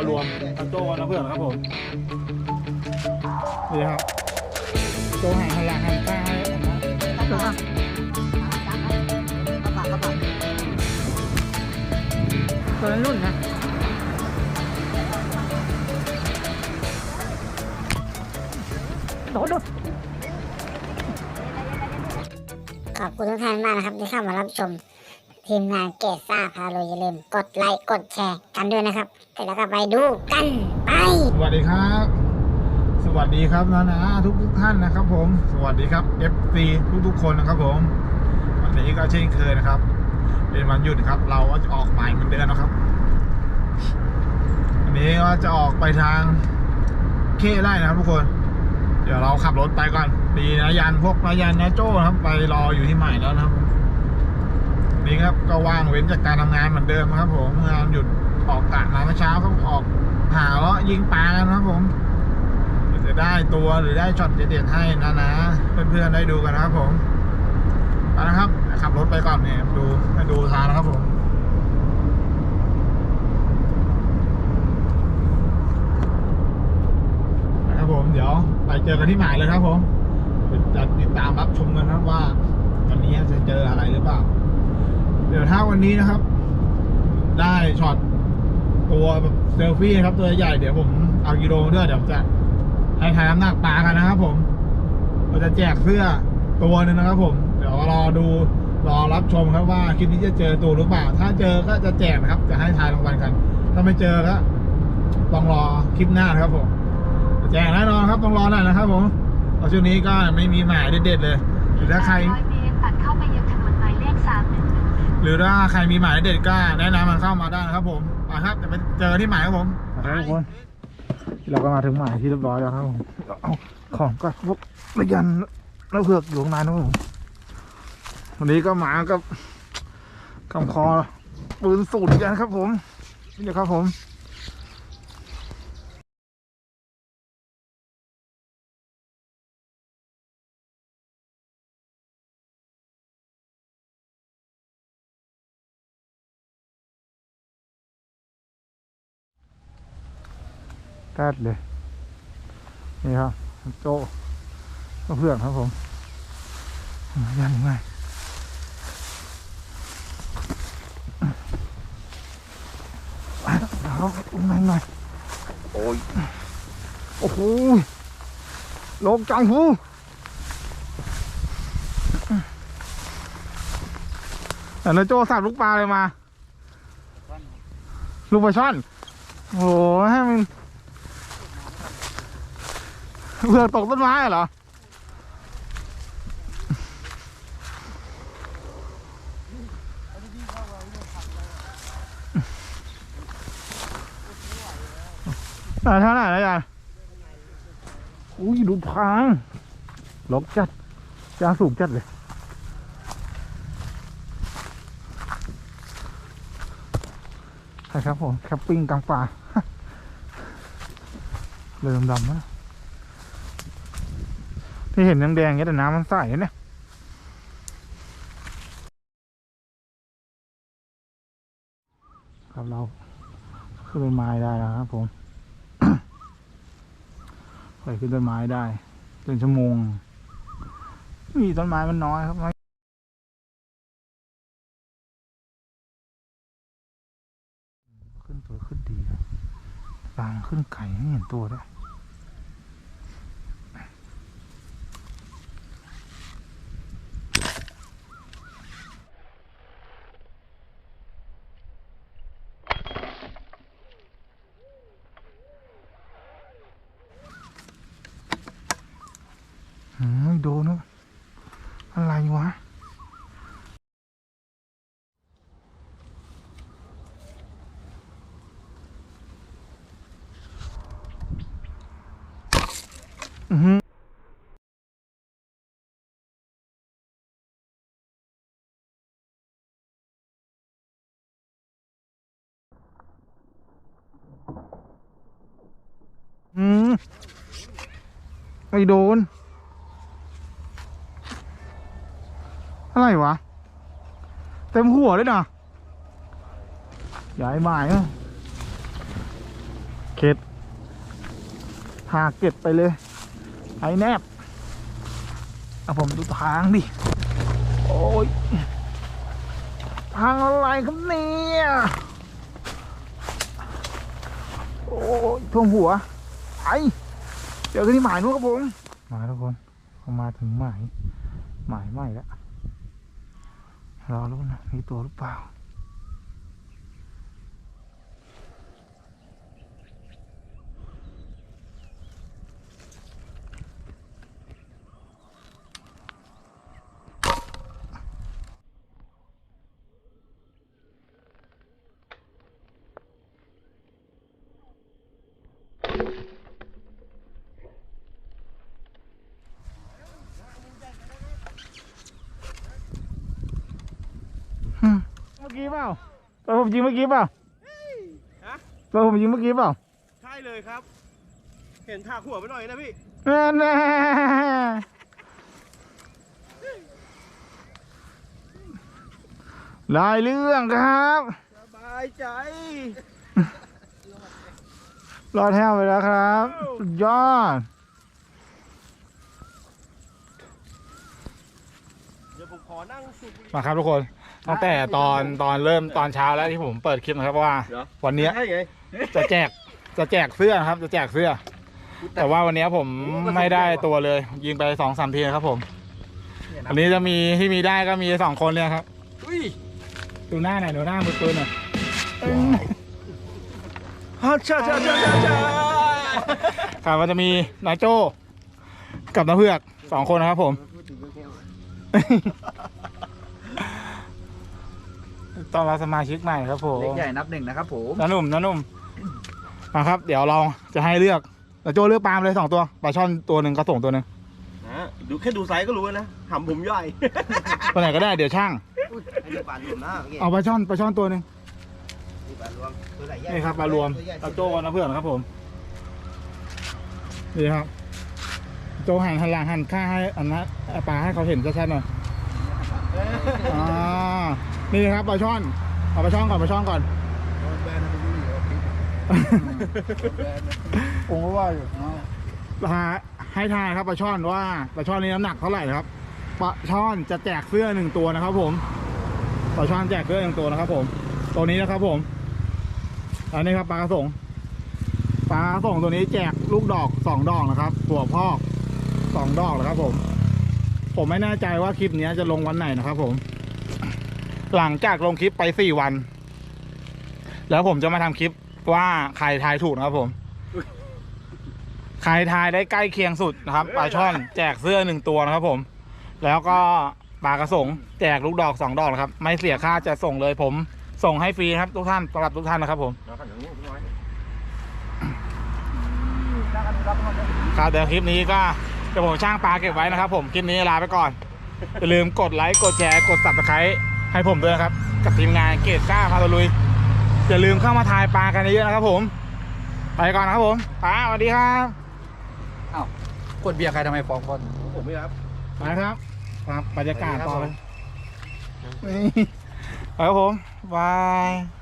ารวมกับโจ้นะเพื่อนครับผมนี่ครับโจ้หันหลังหันข้าให้นะกระบะกระบะกระบะตัวนั้นรุ่นนะโดดโดดขอบคุณทุกท่านมากนะครับที่เข้ามารับชม ทีมงานเกตซ่าพาโลอย่าลืมกดไลค์กดแชร์กันด้วยนะครับเสร็จแล้วก็ไปดูกันไป สวัสดีครับ สวัสดีครับนะนะทุกทุกๆท่านนะครับ ผม สวัสดีครับ FC ทุกทุกๆคนนะครับผม วันนี้ก็เช่นเคยนะครับ เป็นวันหยุดครับ เราก็จะออกหมายเหมือนเดิมนะครับ วันนี้ก็จะออกไปทางเคไร่นะครับทุกคน เดี๋ยวเราขับรถไปก่อนดีนะยันพวกนายันนะโจ้นะครับ ไปรออยู่ที่ใหม่แล้วนะครับผม นี่ครับก็ว่างเว้นจากการทำงานเหมือนเดิมครับ ผมงานหยุดออกกะมาเมื่อเช้าก็ออกหาเลาะยิงปลากันครับผมเดี๋ยวจะได้ตัวหรือได้ช็อตเด็ดๆให้นะนะเพื่อนๆได้ดูกันนะครับ ผมไปนะครับ ขับรถไปก่อนเนี่ยดูให้ดูทางนะครับผมนะครับผมเดี๋ยวไปเจอกันที่หมายเลยครับผมจะติดตามรับชมกันครับว่า วันนี้จะเจออะไรหรือเปล่า เดี๋ยวถ้าวันนี้นะครับ ได้ช็อตตัวแบบเซลฟี่ครับตัวใหญ่เดี๋ยวผมเอากิโลด้วยเดี๋ยวจะให้ทายน้ำหนักปลากันนะครับ ผมเราจะแจกเสื้อตัวหนึงนะครับ ผม เดี๋ยวรอดูรอรับชมครับว่าคลิปนี้จะเจอตัวหรือเปล่า ถ้าเจอก็จะแจกนะครับ จะให้ทายรางวัลกัน ถ้าไม่เจอก็ต้องรอคลิปหน้าครับผมแจ้งแน่นอนครับต้องรอหน่อยนะครับ ผมเพราช่วงนี้ก็ไม่มีหมายเด็ดๆเลยหรือถ้าใครตรตัดเข้าไปยังถนนหมายเลขสามหนึ่ง หรือถ้าใครมีหมายเด็ดก็แนะนำมันเข้ามาได้นะครับผมไปครับจะไปเจอที่หมายครับผมครับทุกคนเราก็มาถึงหมายที่เรียบร้อยแล้วครับผมเอาของก็พวกระยันแล้วเผือกอยู่ข้างในนะครับผมวันนี้ก็มากับคำคอปืนสูตรกันครับผมนี่ครับผม แก๊ดเลย นี่ครับโจ้เพื่อนครับผมยังไงไปแล้วครับอุ้มแม่งหน่อยโอ้ย โอ้โหโลกจังหูแต่นายโจ้สับลูกปลาเลยมา ลูกปลาช่อน โอ้โหให้มัน เพื่อตกต้นไม้เหรอแต่เท่าไหร่แล้วยายอุ้ยดูทางลกจัดยาสูงจัดเลย ใช่ครับผม แคปปิ้งกลางป่าเลยดำๆนะ ที่เห็นแดงๆเงี้ยแต่น้ำมันใสเนี่ยครับเราขึ้นต้นไม้ได้แล้วครับผมไปขึ้นต้นไม้ได้เป็นชั่วโมงมีต้นไม้มันน้อยครับไม่ขึ้นตัวขึ้นดีนะบางขึ้นไก่ไม่เห็นตัวด้วย อืมไม่โดนวะ อะไรวะ เต็มหัวเลยนะย้ายหมายเข็ดหาเก็บไปเลย ไอ้แนบเอาผมดูทางดิ โอ้ย ทางอะไรครับเนี่ย โอ้ยท่วมหัว ไอเจอกันที่หมายนู้นครับผม มาทุกคน เขามาถึงหมาย หมายใหม่แล้ว รอรู้นนะมีตัวหรือเปล่า มื่อกี้เปล่าตัวผมยิงเมื่อกี้เปล่าฮะตัวผมยิงเมื่อกี้เปล่าใช่เลยครับ เห็นถากหัวไปหน่อยนะพี่แน่แน่ได้เรื่องครับสบายใจรอดแท้วไปแล้วครับสุดยอดเดี๋ยวผมขอนั่งสูบบุหรี่มาครับทุกคน ตั้งแต่ตอนตอนเริ่มตอนเช้าแล้วที่ผมเปิดคลิปนะครับว่า เหรอ วันเนี้ยใช่ไงจะแจกจะแจกเสื้อนะครับ จะแจกเสื้อ แต่ว่าวันเนี้ยผมไม่ได้ตัวเลย ยิงไปสองสามทีนะครับผมวันนี้จะมีที่มีได้ก็มีสองคนเนี่ยครับอุ้ยดูหน้าหน่อยดูหน้ามือปืนหน่อยฮัชชาชาชาชาชาครับมันจะมีนายโจ้กับน้าเพือกสองคนนะครับผม ตอนรับสมาชิกใหม่ครับผมเล็กใหญ่นับหนึ่งนะครับผมน้าหนุ่มน้าหนุ่มมาครับ เดี๋ยวเราจะให้เลือกนายโจ้เลือกปลามาเลยสองตัวปลาช่อนตัวหนึ่งกระส่งตัวหนึ่งนะดูแค่ดูไซส์ก็รู้แล้วนะหำผมย่อยตัวไหนก็ได้เดี๋ยวช่างให้ดูปลารวมนะเมื่อกี้เอาปลาช่อนปลาช่อนตัวหนึ่งนี่ปลารวมตัวไหนใหญ่นี่ครับปลารวมตัวใหญ่ปลาโจ้กับน้าเพื่อนนะครับผมนี่ครับโจหันหันหลังหันข้างให้อันนั้นเอาปลาให้เขาเห็นชัดๆหน่อยอ่า นี่ครับปลาช่อนเอาปลาช่อนก่อนปลาช่อนก่อนผมก็ว่าอยู่ราคาให้ทายครับปลาช่อนว่าปลาช่อนนี้น้ำหนักเท่าไหร่นะครับปลาช่อนจะแจกเสื้อหนึ่งตัวนะครับ ผมปลาช่อนแจกเสื้อหนึ่งตัวนะครับ ผมตัวนี้นะครับ ผม อันนี้ครับปลากระสงปลากระสงตัวนี้แจกลูกดอกสองดอกนะครับตัวพอกสองดอกนะครับ ผม ผมไม่แน่ใจว่าคลิปนี้จะลงวันไหนนะครับ ผม หลังจากลงคลิปไปสี่วัน แล้วผมจะมาทำคลิปว่าใครทายถูกนะครับผม ใครทายได้ใกล้เคียงสุดนะครับปลาช่อนแจกเสื้อหนึ่งตัวนะครับผม แล้วก็ปลากระสงแจกลูกดอกสองดอกนะครับ ไม่เสียค่าจะส่งเลยผม ส่งให้ฟรีครับทุกท่านสำหรับทุกท่านนะครับผมครับเดี๋ยวคลิปนี้ก็จะผมช่างปลาเก็บไว้นะครับผม คลิปนี้ลาไปก่อนอย่าลืมกดไลค์กดแชร์กดสับสไครต์ ให้ผมด้วยนะครับ กับทีมงานเกตซ่าพาตะลุยอย่าลืมเข้ามาทายปลากันเยอะๆนะครับ ผม ไปก่อนนะครับผมปลาสวัสดีครับกดเบียร์ใครทำไมฟ้องคนผมไม่รับไปครับครับบรรยากาศต่อไปเลเลยยนี่ไปครับผมบาย